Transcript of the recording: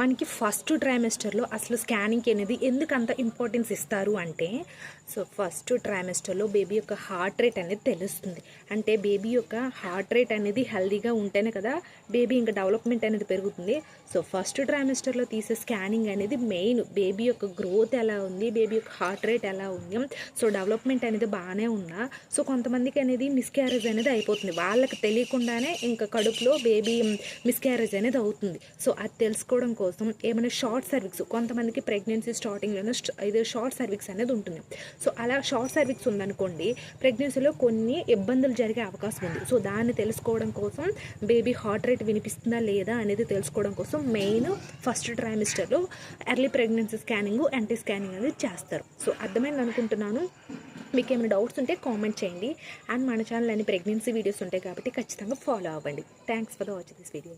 మనకి ఫస్ట్ ట్రైమెస్టర్లో అసలు స్కానింగ్కి అనేది ఎందుకు అంత ఇంపార్టెన్స్ ఇస్తారు అంటే సో ఫస్ట్ ట్రైమెస్టర్లో బేబీ యొక్క హార్ట్ రేట్ అనేది తెలుస్తుంది. అంటే బేబీ యొక్క హార్ట్ రేట్ అనేది హెల్దీగా ఉంటేనే కదా బేబీ ఇంకా డెవలప్మెంట్ అనేది పెరుగుతుంది. సో ఫస్ట్ ట్రైమెస్టర్లో తీసే స్కానింగ్ అనేది మెయిన్. బేబీ యొక్క గ్రోత్ ఎలా ఉంది బేబీ యొక్క హార్ట్ రేట్ ఎలా ఉంది సో డెవలప్మెంట్ అనేది బాగానే ఉన్నా సో కొంతమందికి అనేది మిస్క్యారేజ్ అనేది అయిపోతుంది. వాళ్ళకి తెలియకుండానే ఇంకా కడుపులో బేబీ మిస్క్యారేజ్ అనేది అవుతుంది. సో అది తెలుసుకోవడం కోసం కోసం ఏమైనా షార్ట్ సర్వీక్స్ కొంతమందికి ప్రెగ్నెన్సీ స్టార్టింగ్లోనే ఇది షార్ట్ సర్వీక్స్ అనేది ఉంటుంది. సో అలా షార్ట్ సర్వీక్స్ ఉందనుకోండి ప్రెగ్నెన్సీలో కొన్ని ఇబ్బందులు జరిగే అవకాశం ఉంది. సో దాన్ని తెలుసుకోవడం కోసం బేబీ హార్ట్ రేట్ వినిపిస్తుందా లేదా అనేది తెలుసుకోవడం కోసం main first ట్రైమిస్టర్లో early pregnancy scanning NT scanning అనేది చేస్తారు. సో అర్థమైంది అనుకుంటున్నాను? మీకు ఏమైనా డౌట్స్ ఉంటే కామెంట్ చేయండి. అండ్ మన ఛానల్ అన్ని ప్రెగ్నెన్సీ వీడియోస్ ఉంటాయి కాబట్టి ఖచ్చితంగా ఫాలో అవ్వండి. Thanks for watching this video.